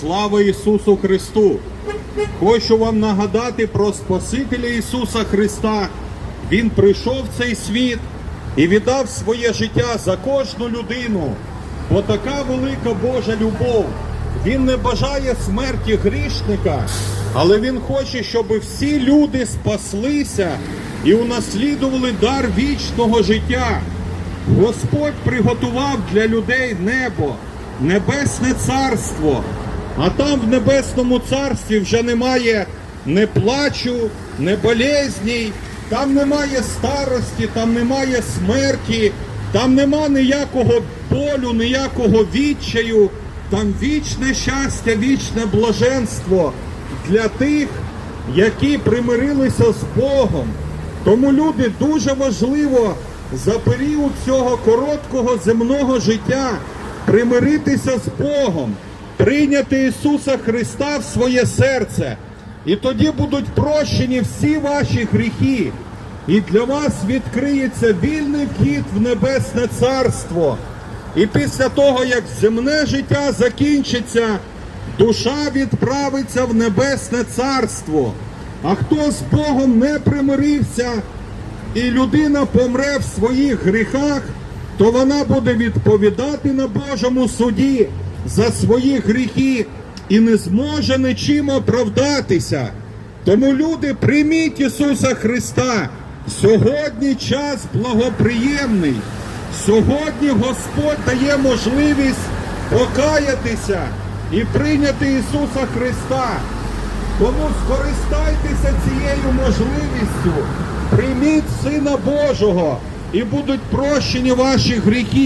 Слава Ісусу Христу! Хочу вам нагадати про Спасителя Ісуса Христа. Він прийшов в цей світ і віддав своє життя за кожну людину. Бо така велика Божа любов. Він не бажає смерті грішника, але Він хоче, щоб всі люди спаслися і унаслідували дар вічного життя. Господь приготував для людей небо, небесне царство. А там в небесному царстві вже немає не плачу, не болезней, там немає старості, там немає смерті, там нема ніякого болю, ніякого відчаю, там вічне щастя, вічне блаженство для тих, які примирилися з Богом. Тому люди дуже важливо за період цього короткого земного життя примиритися з Богом, прийняти Ісуса Христа в своє серце. І тоді будуть прощені всі ваші гріхи. І для вас відкриється вільний вхід в Небесне Царство. І після того, як земне життя закінчиться, душа відправиться в Небесне Царство. А хто з Богом не примирився, і людина помре в своїх гріхах, то вона буде відповідати на Божому суді за свої гріхи і не зможе нічим оправдатися. Тому люди, прийміть Ісуса Христа. Сьогодні час благоприємний. Сьогодні Господь дає можливість покаятися і прийняти Ісуса Христа. Тому скористайтеся цією можливістю, прийміть Сина Божого і будуть прощені ваші гріхи.